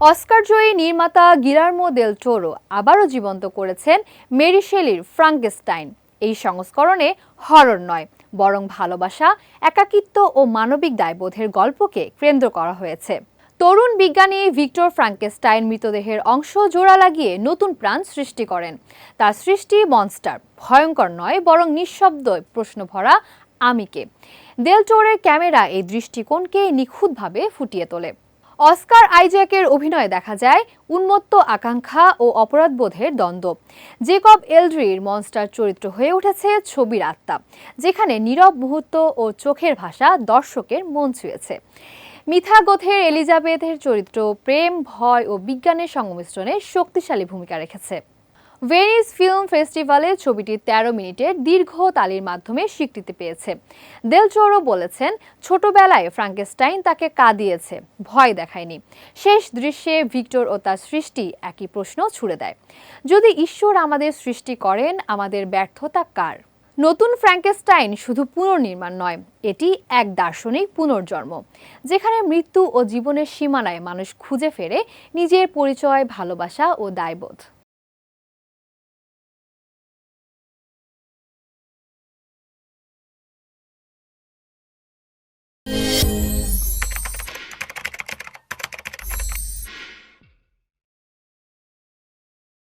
Oscar জয়ী নির্মাতা গিলার্মো দেল Toro আবারও জীবন্ত করেছেন মেরি শেলির ফ্রাঙ্কেস্টাইন। এই সংস্করণে হরর নয়, বরং ভালোবাসা, একাকিত্ব ও মানবিক দায়বোধের গল্পকে কেন্দ্র করা হয়েছে। তরুণ বিজ্ঞানী ভিক্টর ফ্রাঙ্কেস্টাইন মৃতদেহের অংশ জোড়া লাগিয়ে নতুন প্রাণ সৃষ্টি করেন। তার সৃষ্টি মনস্টার, ভয়ঙ্কর নয়, বরং নিঃশব্দ প্রশ্ন ভরা আমিকে। দেল টোরের ক্যামেরা এই দৃষ্টিকোণকে নিখুঁতভাবে ফুটিয়ে তোলে। অস্কার আইজ্যাকের অভিনয়ে দেখা যায় উন্মত্ত আকাঙ্ক্ষা ও অপরাধবোধের দ্বন্দ্ব। জেকব এলড্রির মনস্টার চরিত্র হয়ে উঠেছে ছবির আত্মা, যেখানে নীরব মুহূর্ত ও চোখের ভাষা দর্শকের মন ছুঁয়েছে। মিথা গোথের এলিজাবেথের চরিত্র প্রেম, ভয় ও বিজ্ঞানের সংমিশ্রণে শক্তিশালী ভূমিকা রেখেছে। ভেনিস ফিল্ম ফেস্টিভ্যালে ছবিটি ১৩ মিনিটের দীর্ঘ তালির মাধ্যমে স্বীকৃতি পেয়েছে। দেল চোরো বলেছেন, ছোটবেলায় ফ্রাঙ্কেস্টাইন তাকে কাঁদিয়েছে, ভয় দেখায়নি। শেষ দৃশ্যে ভিক্টর ও তার সৃষ্টি একই প্রশ্ন ছুড়ে দেয়। যদি ঈশ্বর আমাদের সৃষ্টি করেন, আমাদের ব্যর্থতা কার? নতুন ফ্র্যাঙ্কেস্টাইন শুধু পুনর্নির্মাণ নয়, এটি এক দার্শনিক পুনর্জন্ম, যেখানে মৃত্যু ও জীবনের সীমানায় মানুষ খুঁজে ফেরে নিজের পরিচয়, ভালোবাসা ও দায়বোধ।